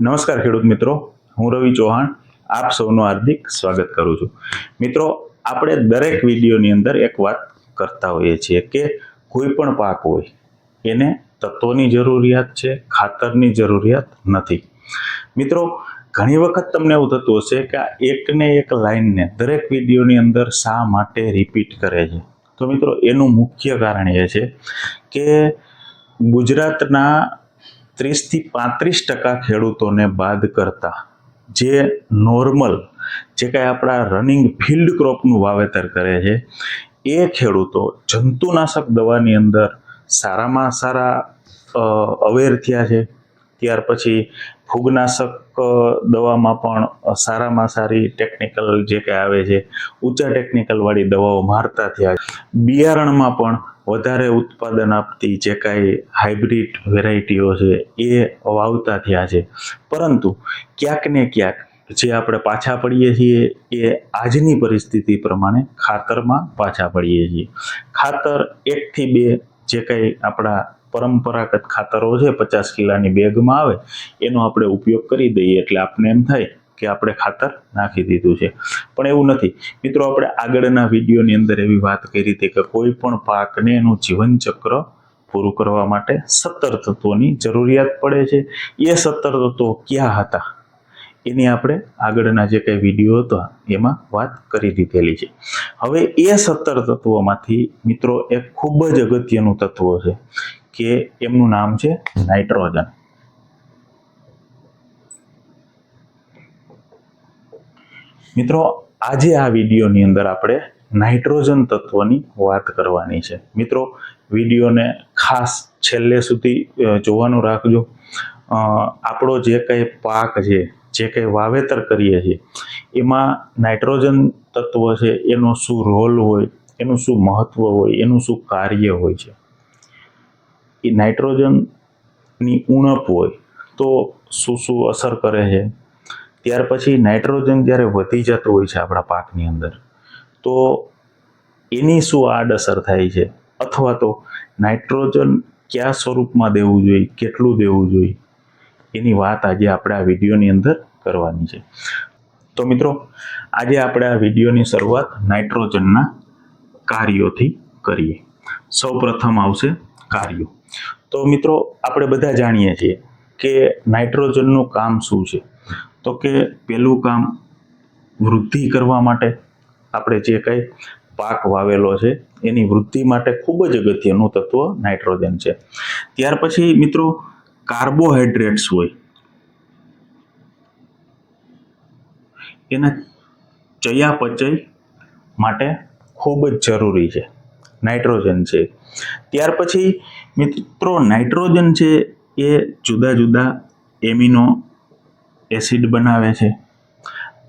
નમસ્કાર ખેડૂત મિત્રો, હું રવિ ચૌહાણ. આપ સૌનું હાર્દિક સ્વાગત કરું છું. મિત્રો, આપણે દરેક વિડીયોની અંદર એક વાત કરતા હોઈએ છીએ કે કોઈ પણ પાક હોય, એને તત્વોની જરૂરિયાત છે, ખાતરની જરૂરિયાત નથી. મિત્રો, ઘણી વખત તમને એવું થતું હશે કે આ એકને એક લાઈનને દરેક વિડીયોની અંદર શા માટે રિપીટ કરે છે? તો મિત્રો, એનું મુખ્ય કારણ એ છે કે ગુજરાતના ત્રીસથી પાંત્રીસ ટકા ખેડૂતોને બાદ કરતા. જે નોર્મલ, જે કાંઈ આપણા રનિંગ ફિલ્ડ ક્રોપનું વાવેતર કરે છે, એ ખેડૂતો જંતુનાશક દવાની અંદર સારામાં સારા અવેર થયા છે. ત્યાર પછી ફૂગનાશક દવામાં પણ સારામાં સારી ટેકનિકલ જે કાંઈ આવે છે, ઊંચા ટેકનિકલવાળી દવાઓ મારતા થયા બિયારણમાં પણ વધારે ઉત્પાદન આપતી જે કાંઈ હાઇબ્રિડ વેરાયટીઓ છે, એ વાવતા થયા છે. પરંતુ ક્યાંક ને ક્યાંક જે આપણે પાછા પડીએ છીએ, એ આજની પરિસ્થિતિ પ્રમાણે ખાતરમાં પાછા પડીએ છીએ. ખાતર એકથી બે જે કંઈ આપણા પરંપરાગત ખાતરો છે, પચાસ કિલાની બેગમાં આવે, એનો આપણે ઉપયોગ કરી દઈએ એટલે આપણે એમ થાય કે આપણે ખાતર નાખી દીધું છે. પણ એવું નથી. મિત્રો, આપણે આગળના વિડીયોની અંદર એવી વાત કરી હતી કે કોઈ પણ પાકને એનું જીવનચક્ર પૂરું કરવા માટે સત્તર તત્વોની જરૂરિયાત પડે છે. એ સત્તર તત્વો ક્યાં હતા? એની આપણે આગળના જે કંઈ વીડિયો હતા, એમાં વાત કરી દીધેલી છે. હવે એ સત્તર તત્વોમાંથી મિત્રો, એક ખૂબ જ અગત્યનું તત્વ છે કે એમનું નામ છે નાઇટ્રોજન. મિત્રો, આજે આ વિડીયોની અંદર આપણે નાઇટ્રોજન તત્વની વાત કરવાની છે. મિત્રો, વિડીયોને ખાસ છેલ્લે સુધી જોવાનું રાખજો. આપણો જે કંઈ પાક છે, જે કંઈ વાવેતર કરીએ છીએ, એમાં નાઇટ્રોજન તત્વ છે, એનો શું રોલ હોય, એનું શું મહત્વ હોય, એનું શું કાર્ય હોય છે? એ નાઇટ્રોજનની ઉણપ હોય તો શું શું અસર કરે છે? ત્યાર પછી નાઇટ્રોજન જ્યારે વધી જતું હોય છે આપણા પાકની અંદર, તો એની શું આડઅસર થાય છે? અથવા તો નાઇટ્રોજન કયા સ્વરૂપમાં દેવું જોઈએ? કેટલું દેવું જોઈએ? એની વાત આજે આપણે આ વિડીયોની અંદર કરવાની છે. તો મિત્રો, આજે આપણે આ વિડીયોની શરૂઆત નાઇટ્રોજનના કાર્યોથી કરીએ. સૌ પ્રથમ આવશે કાર્યો. તો મિત્રો, આપણે બધા જાણીએ છીએ કે નાઇટ્રોજનનું કામ શું છે? તો કે પહેલું કામ વૃદ્ધિ કરવા માટે આપણે જે કંઈ પાક વાવેલો છે, એની વૃદ્ધિ માટે ખૂબ જ અગત્યનું તત્વ નાઇટ્રોજન છે. ત્યાર પછી મિત્રો કાર્બોહાઈડ્રેટ્સ હોય. એના ચયાપચય માટે ખૂબ જ જરૂરી છે. નાઇટ્રોજન છે. ત્યાર પછી મિત્રો નાઇટ્રોજન છે એ જુદા જુદા એમિનો એસિડ બનાવે છે.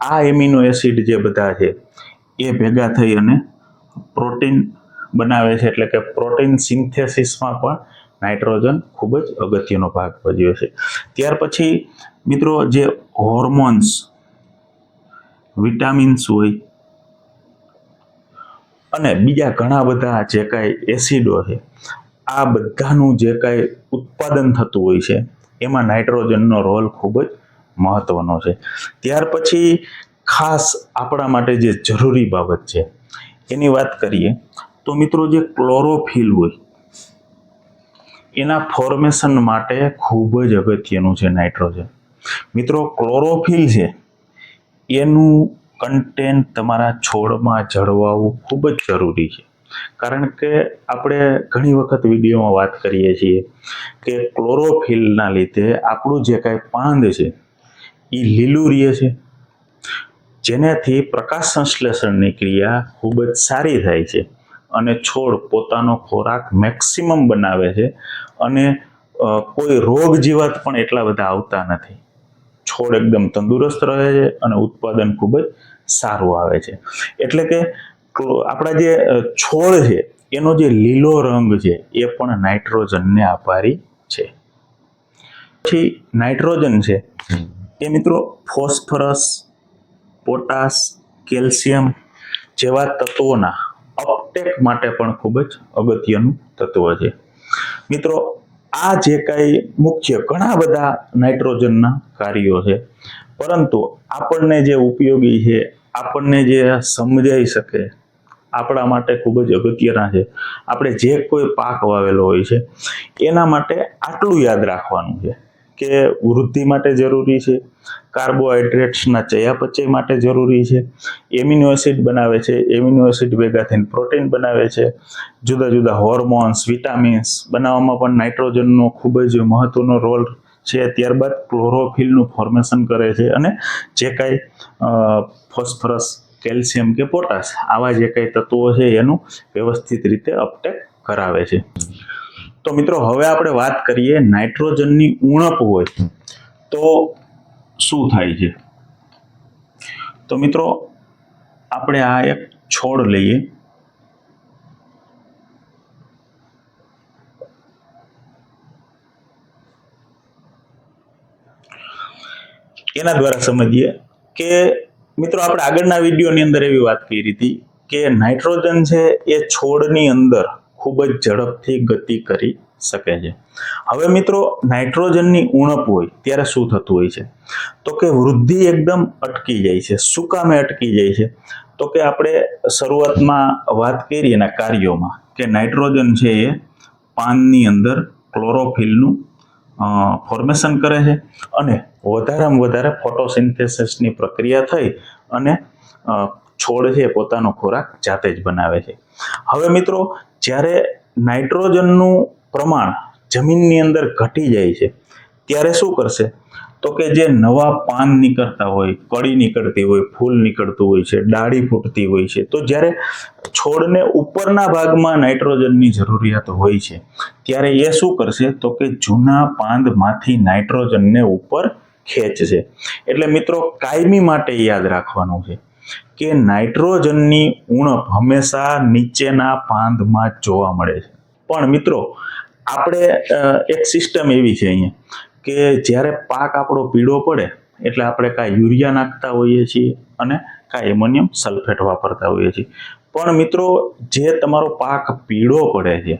આ એમિનો એસિડ જે બધા છે, એ ભેગા થઈ અને પ્રોટીન બનાવે છે, એટલે કે પ્રોટીન સિન્થેસિસમાં પણ નાઇટ્રોજન ખૂબ જ અગત્યનો ભાગ ભજવે છે. ત્યાર પછી મિત્રો જે હોર્મોન્સ, વિટામિન્સ હોય, અને બીજા ઘણા બધા જે કાંઈ એસિડો છે, આ બધાનું જે કાંઈ ઉત્પાદન થતું હોય છે, એમાં નાઇટ્રોજનનો રોલ ખૂબ જ મહત્વનો છે. ત્યાર પછી ખાસ આપણા માટે જે જરૂરી બાબત છે, એની વાત કરીએ, તો મિત્રો જે ક્લોરોફિલ હોય, એના ફોર્મેશન માટે ખૂબ જ અગત્યનું છે નાઇટ્રોજન મિત્રો, ક્લોરોફિલ છે, એનું કન્ટેન્ટ તમારા છોડમાં જળવાવું ખૂબ જ જરૂરી છે. કારણ કે આપણે ઘણી વખત વિડીયોમાં વાત કરીએ છીએ કે ક્લોરોફિલના લીધે આપણું જે કાંઈ પાંદ છે એ લીલું રહે છે. જેનાથી પ્રકાશ સંશ્લેષણની ક્રિયા ખૂબ જ સારી થાય છે અને છોડ પોતાનો ખોરાક મેક્સિમમ બનાવે છે અને કોઈ રોગ જીવાત પણ એટલા બધા આવતા નથી. છોડ એકદમ તંદુરસ્ત રહે છે અને ઉત્પાદન ખૂબ જ સારું આવે છે. એટલે કે આપણા જે છોડ છે, એનો જે લીલો રંગ છે, એ પણ નાઇટ્રોજનને આભારી છે. પછી નાઇટ્રોજન છે. એ મિત્રો, ફોસ્ફરસ પોટાશ કેલ્શિયમ જેવા તત્વોના અપટેક માટે પણ ખૂબ જ અગત્યનું તત્વ છે. મિત્રો, આ જે કાંઈ મુખ્ય ઘણા બધા નાઇટ્રોજનના કાર્યો છે, પરંતુ આપણને જે ઉપયોગી છે, આપણને જે સમજાઈ શકે, આપણા માટે ખૂબ જ અગત્યના છે. આપણે જે કોઈ પાક વાવેલો હોય છે, એના માટે આટલું યાદ રાખવાનું છે. કે વૃદ્ધિ માટે જરૂરી છે કાર્બોહાઈડ્રેટ્સના ચયાપચય માટે જરૂરી છે, એમિનો એસિડ બનાવે છે, એમિનો એસિડ ભેગા થઈને પ્રોટીન બનાવે છે, જુદા જુદા હોર્મોન્સ, વિટામિન્સ બનાવવામાં પણ નાઇટ્રોજનનો ખૂબ જ મહત્વનો રોલ છે. ત્યારબાદ ક્લોરોફિલનું ફોર્મેશન કરે છે અને જે કાંઈ ફોસ્ફરસ, કેલ્શિયમ કે પોટાશ આવા જે કાંઈ તત્વો છે એનું વ્યવસ્થિત રીતે અપટેક કરાવે છે. તો મિત્રો, હવે આપણે વાત કરીએ નાઇટ્રોજનની ઉણપ હોય તો. શું થાય છે? તો મિત્રો, આપણે આ એક છોડ લઈએ. એના દ્વારા સમજીએ કે, મિત્રો, આપણે આગળના વિડીયોની અંદર એવી વાત કરી હતી કે નાઇટ્રોજન છે એ છોડની અંદર ખૂબ જ ઝડપથી ગતિ કરી શકે છે. હવે મિત્રો, નાઇટ્રોજનની ઉણપ હોય, ત્યારે શું થતું હોય છે? તો કે વૃદ્ધિ એકદમ અટકી જાય છે. શું કામે અટકી જાય છે? તો કે આપણે શરૂઆતમાં વાત કરી એના કાર્યોમાં કે નાઇટ્રોજન છે એ પાનની અંદર ક્લોરોફિલનું ફોર્મેશન કરે છે અને વધારેમાં વધારે ફોટોસિન્થેસિસની પ્રક્રિયા થઈ અને છોડ છે પોતાનો ખોરાક જાતે જ બનાવે છે. હવે મિત્રો જ્યારે નાઇટ્રોજનનું પ્રમાણ જમીનની અંદર ઘટી જાય છે, ત્યારે શું કરશે? તો કે જે નવા પાન નીકળતા હોય, કળી નીકળતી હોય, ફૂલ નીકળતું હોય છે, ડાળી ફૂટતી હોય છે, તો જ્યારે છોડને ઉપરના ભાગમાં નાઇટ્રોજનની જરૂરિયાત હોય છે, ત્યારે એ શું કરશે? તો કે જૂના પાંદમાંથી નાઇટ્રોજનને ઉપર ખેંચશે. એટલે મિત્રો, કાયમી માટે યાદ રાખવાનું છે. કે નાઇટ્રોજનની ઉણપ હંમેશા નીચેના પાંદમાં જોવા મળે છે. પણ મિત્રો, આપણે એક સિસ્ટમ એવી છે અહીંયા કે જ્યારે પાક આપણો પીળો પડે, એટલે આપણે કાંઈ યુરિયા નાખતા હોઈએ છીએ અને કાંઈ એમોનિયમ સલ્ફેટ વાપરતા હોઈએ છીએ. પણ મિત્રો, જે તમારો પાક પીળો પડે છે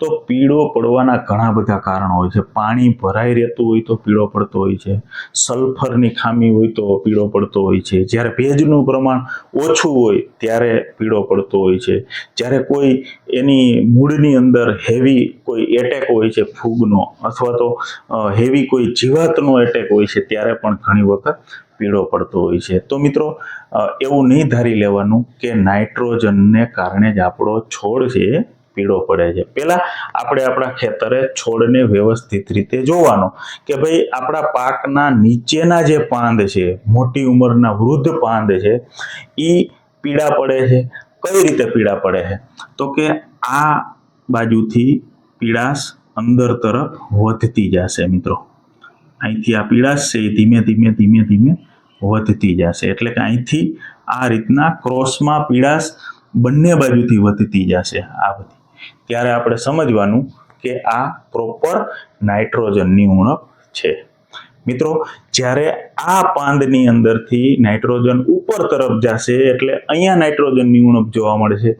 તો પીળો પડવાના ઘણા બધા કારણો હોય છે. પાણી ભરાઈ રહેતું હોય તો પીળો પડતો હોય છે. સલ્ફરની ખામી હોય તો પીળો પડતો હોય છે. જ્યારે ભેજનું પ્રમાણ ઓછું હોય ત્યારે પીળો પડતો હોય છે. જ્યારે કોઈ એની મૂળની અંદર હેવી કોઈ એટેક હોય છે ફૂગનો અથવા તો હેવી કોઈ જીવાતનો એટેક હોય છે ત્યારે પણ ઘણી વખત પીળો પડતો હોય છે. તો મિત્રો એવું નહીં ધારી લેવાનું કે નાઇટ્રોજનને કારણે જ આપણો છોડ છે પીળો પડે છે. પહેલાં આપણે આપણા ખેતરે છોડને વ્યવસ્થિત રીતે જોવાનો કે ભાઈ આપણા પાકના નીચેના જે પાંદ છે, મોટી ઉંમરના વૃદ્ધ પાંદ છે એ પીળા પડે છે. કઈ રીતે પીળા પડે છે? તો કે આ બાજુથી પીળાશ અંદર તરફ વધતી જશે મિત્રો. અહીંથી આ પીળાશ છે, એ ધીમે ધીમે ધીમે ધીમે વધતી જશે. એટલે કે અહીંથી આ રીતના ક્રોસમાં પીળાશ બંને બાજુથી વધતી જશે આ બધી. ત્યારે આપણે સમજવાનું કે આ પ્રોપર નાઇટ્રોજનની ઉણપ છે. મિત્રો, જ્યારે આ પાંદની અંદરથી નાઇટ્રોજન ઉપર તરફ જશે, એટલે અહીંયા નાઇટ્રોજનની ઉણપ જોવા મળે છે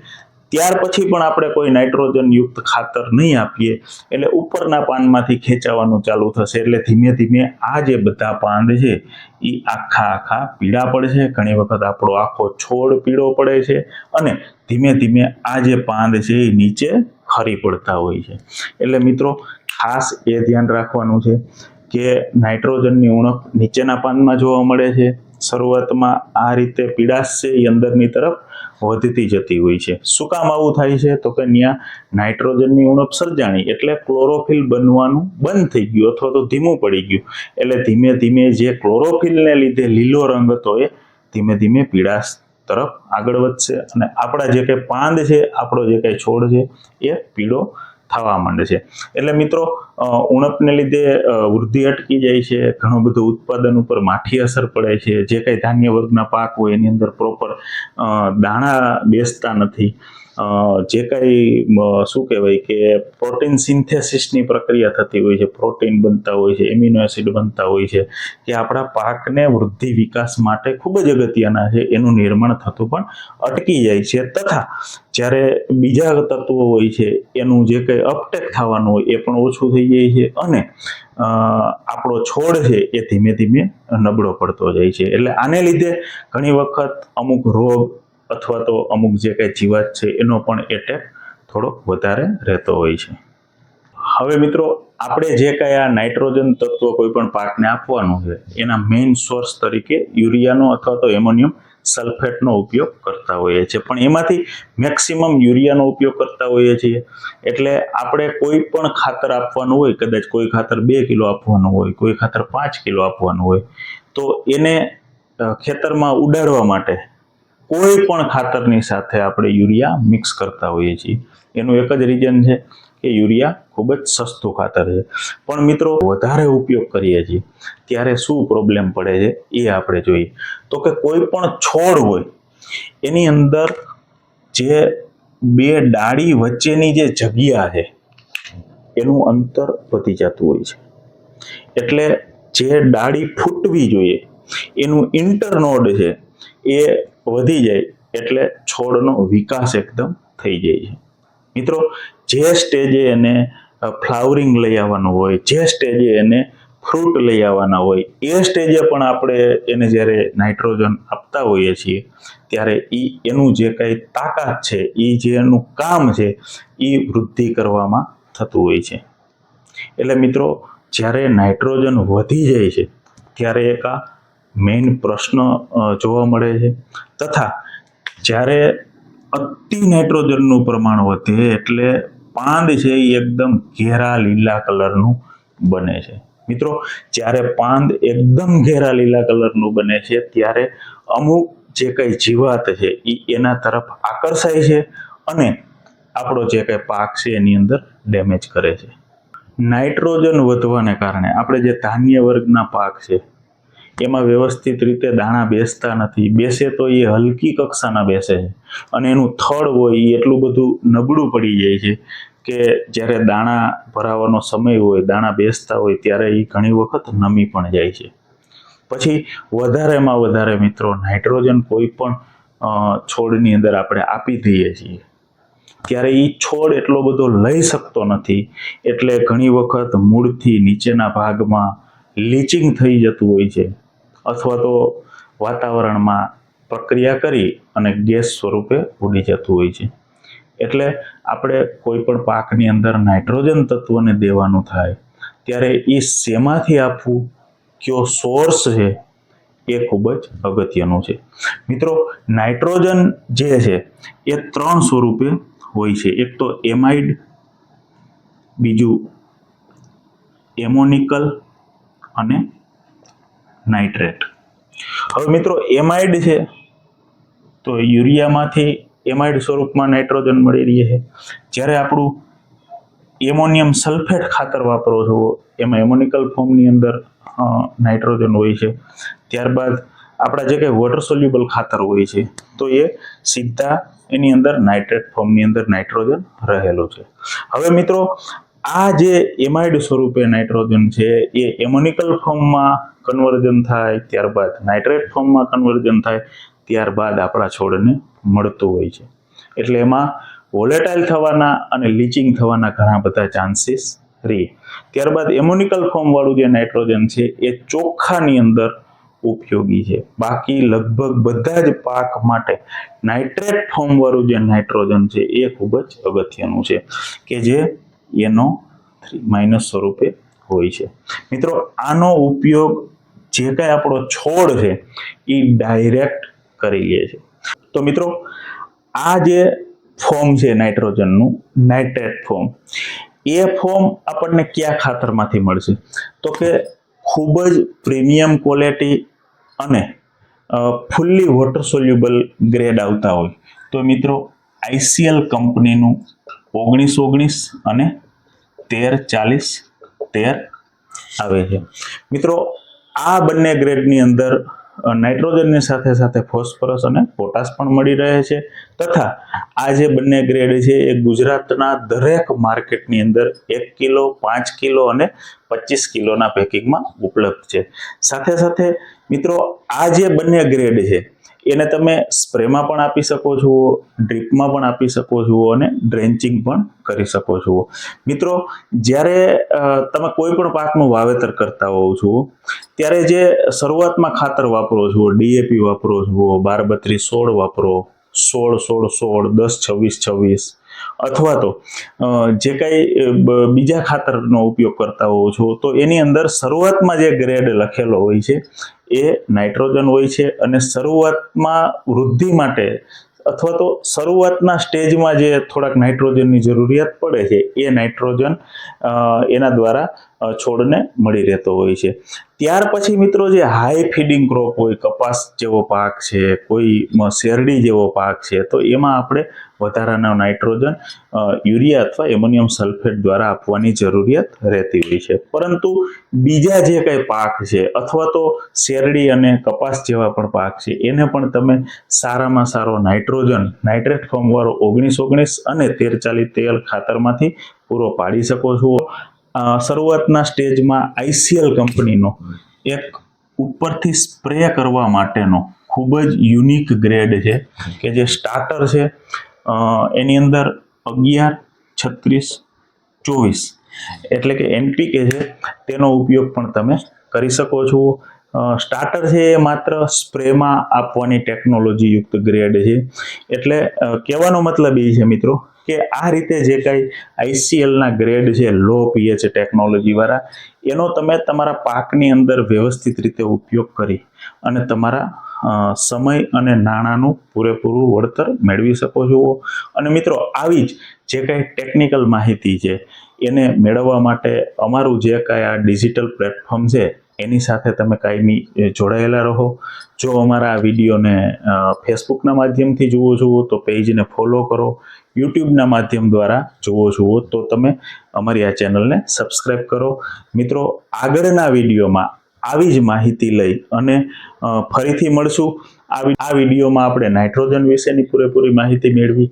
ત્યાર પછી પણ આપણે કોઈ નાઇટ્રોજન યુક્ત ખાતર નહીં આપીએ, એટલે ઉપરના પાનમાંથી ખેંચાવાનું ચાલુ થશે. એટલે ધીમે ધીમે આ જે બધા પાંદ છે એ આખા આખા પીળા પડશે. ઘણી વખત આપણો આખો છોડ પીળો પડે છે અને ધીમે ધીમે આ જે પાંદ છે એ નીચે ખરી પડતા હોય છે. એટલે મિત્રો, ખાસ એ ધ્યાન રાખવાનું છે કે નાઇટ્રોજનની ઉણપ નીચેના પાનમાં જોવા મળે છે શરૂઆતમાં આ રીતે પીડાશ છે એ અંદરની તરફ વધતી જતી હોય છે. શું કામ આવું થાય છે? તો કે ત્યાં નાઇટ્રોજનની ઉણપ સર્જાણી એટલે ક્લોરોફિલ બનવાનું બંધ થઈ ગયું અથવા તો ધીમું પડી ગયું. એટલે ધીમે ધીમે જે ક્લોરોફિલને લીધે લીલો રંગ હતો એ ધીમે ધીમે પીડાશ તરફ આગળ વધશે અને આપણા જે કંઈ પાંદ છે, આપણો જે કંઈ છોડ છે એ પીળો થવા માંડે છે. એટલે મિત્રો ઉણપને લીધે વૃદ્ધિ અટકી જાય છે, ઘણું બધું ઉત્પાદન ઉપર માઠી અસર પડે છે, જે કંઈ ધાન્ય વર્ગના પાક હોય એની અંદર પ્રોપર દાણા બેસતા નથી. જે કાંઈ શું કહેવાય કે પ્રોટીન સિન્થેસિસની પ્રક્રિયા થતી હોય છે, પ્રોટીન બનતા હોય છે, એમિનો એસિડ બનતા હોય છે કે આપણા પાકને વૃદ્ધિ વિકાસ માટે ખૂબ જ અગત્યના છે, એનું નિર્માણ થતું પણ અટકી જાય છે. તથા જ્યારે બીજા તત્વો હોય છે, એનું જે કંઈ અપટેક થવાનું હોય, એ પણ ઓછું થઈ જાય છે અને આપણો છોડ છે, એ ધીમે ધીમે નબળો પડતો જાય છે. એટલે આને લીધે ઘણી વખત અમુક રોગ અથવા તો અમુક જે કંઈ જીવાત છે, એનો પણ એટેક થોડોક વધારે રહેતો હોય છે. હવે મિત્રો, આપણે જે કાંઈ આ નાઇટ્રોજન તત્વ કોઈ પણ પાકને આપવાનું છે, એના મેઇન સોર્સ તરીકે યુરિયાનો અથવા તો એમોનિયમ સલ્ફેટનો ઉપયોગ કરતા હોઈએ છીએ. પણ એમાંથી મેક્સિમમ યુરિયાનો ઉપયોગ કરતા હોઈએ છીએ. એટલે આપણે કોઈ પણ ખાતર આપવાનું હોય, કદાચ કોઈ ખાતર બે કિલો આપવાનું હોય, કોઈ ખાતર પાંચ કિલો આપવાનું હોય, તો એને ખેતરમાં ઉડાડવા માટે કોઈ પણ ખાતરની સાથે આપણે યુરિયા મિક્સ કરતા હોઈએ છીએ. એનું એક જ રીઝન છે કે યુરિયા ખૂબ જ સસ્તું ખાતર છે. પણ મિત્રો, વધારે ઉપયોગ કરીએ છીએ, ત્યારે શું પ્રોબ્લેમ પડે છે એ આપણે જોઈએ. તો કે કોઈ પણ છોડ હોય, એની અંદર જે બે ડાળી વચ્ચેની જે જગ્યા છે, એનું અંતર વધી જતું હોય છે. એટલે જે ડાળી ફૂટવી જોઈએ, એનું ઇન્ટરનોડ છે, એ વધી જાય એટલે છોડનો વિકાસ એકદમ થઈ જાય છે. મિત્રો, જે સ્ટેજે એને ફ્લાવરિંગ લઈ આવવાનું હોય, જે સ્ટેજે એને ફ્રૂટ લઈ આવવાના હોય, એ સ્ટેજે પણ આપણે એને જ્યારે નાઇટ્રોજન આપતા હોઈએ છીએ, ત્યારે એ એનું જે કંઈ તાકાત છે એ જે એનું કામ છે એ વૃદ્ધિ કરવામાં થતું હોય છે. એટલે મિત્રો, જ્યારે નાઇટ્રોજન વધી જાય છે, ત્યારે એક આ મેઇન પ્રશ્ન જોવા મળે છે. તથા જ્યારે અતિ નાઇટ્રોજનનું પ્રમાણ વધે એટલે પાંદ છે એ એકદમ ઘેરા લીલા કલરનું બને છે. મિત્રો, જ્યારે પાંદ એકદમ ઘેરા લીલા કલરનું બને છે, ત્યારે અમુક જે કંઈ જીવાત છે એ એના તરફ આકર્ષાય છે અને આપણો જે કંઈ પાક છે એની અંદર ડેમેજ કરે છે. નાઇટ્રોજન વધવાને કારણે આપણે જે ધાન્ય વર્ગના પાક છે એમાં વ્યવસ્થિત રીતે દાણા બેસતા નથી. બેસે તો એ હલકી કક્ષાના બેસે છે. અને એનું થડ હોય એ એટલું બધું નબળું પડી જાય છે કે જ્યારે દાણા ભરાવાનો સમય હોય, દાણા બેસતા હોય, ત્યારે એ ઘણી વખત નમી પણ જાય છે. પછી વધારેમાં વધારે મિત્રો, નાઇટ્રોજન કોઈ પણ છોડની અંદર આપણે આપી દઈએ છીએ. ત્યારે એ છોડ એટલો બધો લઈ શકતો નથી. એટલે ઘણી વખત મૂળથી નીચેના ભાગમાં લીચિંગ થઈ જતું હોય છે. અથવા તો વાતાવરણમાં પ્રક્રિયા કરી અને ગેસ સ્વરૂપે ઉડી જતું હોય છે. એટલે આપણે કોઈ પણ પાકની અંદર નાઇટ્રોજન તત્વને દેવાનું થાય, ત્યારે એ શેમાંથી આપવું, કયો સોર્સ છે, એ ખૂબ જ અગત્યનું છે. મિત્રો, નાઇટ્રોજન જે છે, એ ત્રણ સ્વરૂપે હોય છે. એક તો એમાઇડ, બીજું એમોનિકલ અને નાઇટ્રેટ. હવે મિત્રો, એમાઇડ છે, તો યુરિયામાંથી એમાઇડ સ્વરૂપમાં નાઇટ્રોજન મળી રહે છે. જ્યારે આપણું એમોનિયમ સલ્ફેટ ખાતર વાપરો છો એમાં એમોનિકલ ફોર્મની અંદર નાઇટ્રોજન હોય છે. ત્યારબાદ આપણા જે કંઈ વોટર સોલ્યુબલ ખાતર હોય છે, તો એ સીધા એની અંદર નાઇટ્રેટ ફોર્મની અંદર નાઇટ્રોજન રહેલું છે. હવે મિત્રો આ જે એમાઇડ સ્વરૂપે નાઇટ્રોજન છે, એ એમોનિકલ ફોર્મમાં કન્વર્જન થાય, ત્યારબાદ નાઇટ્રેટ ફોર્મમાં કન્વર્જન થાય, ત્યારબાદ આપણા છોડને મળતું હોય છે. એટલે એમાં વોલેટાઇલ થવાના અને લીચિંગ થવાના ઘણા બધા ચાન્સીસ રહે. ત્યારબાદ એમોનિકલ ફોર્મવાળું જે નાઇટ્રોજન છે, એ ચોખ્ખાની અંદર ઉપયોગી છે. બાકી લગભગ બધા જ પાક માટે નાઇટ્રેટ ફોર્મવાળું જે નાઇટ્રોજન છે, એ ખૂબ જ અગત્યનું છે. કે જે એનો માઇનસ સ્વરૂપે હોય છે. મિત્રો, આનો ઉપયોગ જે કાંઈ આપણો છોડ છે, એ ડાયરેક્ટ કરી લે છે. તો મિત્રો, આ જે ફોર્મ છે નાઇટ્રોજનનું નાઇટ્રેટ ફોર્મ એ ફોર્મ આપણને કયા ખાતરમાંથી મળશે? તો કે ખૂબ જ પ્રીમિયમ ક્વોલિટી અને ફૂલ્લી વોટર સોલ્યુબલ ગ્રેડ આવતા હોય. તો મિત્રો આઈસીએલ કંપનીનું ઓગણીસ ઓગણીસ અને તેર ચાલીસ તેર આવે છે. મિત્રો, આ બંને ગ્રેડની અંદર નાઇટ્રોજનની સાથે સાથે ફોસ્ફરસ અને પોટાશ પણ મળી રહે છે તથા આ જે બંને ગ્રેડ છે એ ગુજરાતના દરેક માર્કેટની અંદર એક કિલો, પાંચ કિલો અને પચીસ કિલોના પેકિંગમાં ઉપલબ્ધ છે. સાથે સાથે મિત્રો, આ જે બંને ગ્રેડ છે એને તમે સ્પ્રેમાં પણ આપી શકો છો, ડ્રીપમાં પણ આપી શકો છો અને ડ્રેન્ચિંગ પણ કરી શકો છો. મિત્રો, જ્યારે તમે કોઈ પણ પાકનું વાવેતર કરતા હોવ છો, ત્યારે જે શરૂઆતમાં ખાતર વાપરો છો ડીએપી વાપરો છો બાર બત્રીસ સોળ વાપરો, સોળ સોળ સોળ, દસ, છવ્વીસ છવ્વીસ અથવા તો જે કાંઈ બીજા ખાતરનો ઉપયોગ કરતા હોવ છો, તો એની અંદર શરૂઆતમાં જે ગ્રેડ લખેલો હોય છે, એ નાઇટ્રોજન હોય છે અને શરૂઆતમાં વૃદ્ધિ માટે અથવા તો શરૂઆતના સ્ટેજમાં જે થોડાક નાઇટ્રોજનની જરૂરિયાત પડે છે, એ નાઇટ્રોજન એના દ્વારા છોડને મળી રહેતો હોય છે. ત્યાર પછી મિત્રો જે હાઈ ફીડિંગ ક્રોપ હોય, કપાસ જેવો પાક છે, કોઈ શેરડી જેવો પાક છે, તો એમાં આપણે વધારાના નાઇટ્રોજન યુરિયા અથવા એમોનિયમ સલ્ફેટ દ્વારા આપવાની જરૂરિયાત રહેતી હોય છે. પરંતુ બીજા જે કંઈ પાક છે અથવા તો શેરડી અને કપાસ જેવા પણ પાક છે, એને પણ તમે સારામાં સારો નાઇટ્રોજન, નાઇટ્રેટ ફોર્મવાળો ઓગણીસ ઓગણીસ અને તેર ચાલીસ તેલ ખાતરમાંથી પૂરો પાડી શકો છો. શરૂઆતના સ્ટેજમાં આઈસીએલ કંપનીનો એક ઉપરથી સ્પ્રે કરવા માટેનો ખૂબ જ યુનિક ગ્રેડ છે કે જે સ્ટાર્ટર છે. એની અંદર અગિયાર, છત્રીસ, ચોવીસ. એટલે કે એનપીકે છે. તેનો ઉપયોગ પણ તમે કરી શકો છો. સ્ટાર્ટર છે એ માત્ર સ્પ્રેમાં આપવાની ટેકનોલોજી યુક્ત ગ્રેડ છે. એટલે કહેવાનો મતલબ એ છે મિત્રો કે આ રીતે જે કાંઈ આઈસીએલના ગ્રેડ છે લો પીએચ ટેકનોલોજીવાળા એનો તમે તમારા પાકની અંદર વ્યવસ્થિત રીતે ઉપયોગ કરી અને તમારા સમય અને નાણાંનું પૂરેપૂરું વળતર મેળવી શકો છો. અને મિત્રો, આવી જ જે કાંઈ ટેકનિકલ માહિતી છે, એને મેળવવા માટે અમારું જે કાંઈ આ ડિજિટલ પ્લેટફોર્મ છે એની સાથે તમે કાયમી જોડાયેલા રહો. જો અમારા આ વિડીયોને ફેસબુકના માધ્યમથી જુઓ છો તો પેજને ફોલો કરો. યુટ્યુબના માધ્યમ દ્વારા જુઓ છો તો તમે અમારી આ ચેનલને સબસ્ક્રાઈબ કરો. મિત્રો, આગળના વિડીયોમાં આવી જ માહિતી લઈ અને ફરીથી મળશું. આ વિડીયોમાં આપણે નાઇટ્રોજન વિશેની પૂરેપૂરી માહિતી મેળવી.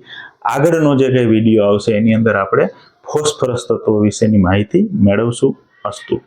આગળનો જે કંઈ વીડિયો આવશે એની અંદર આપણે ફોસ્ફરસ તત્વો વિશેની માહિતી મેળવશું. અસ્તુ.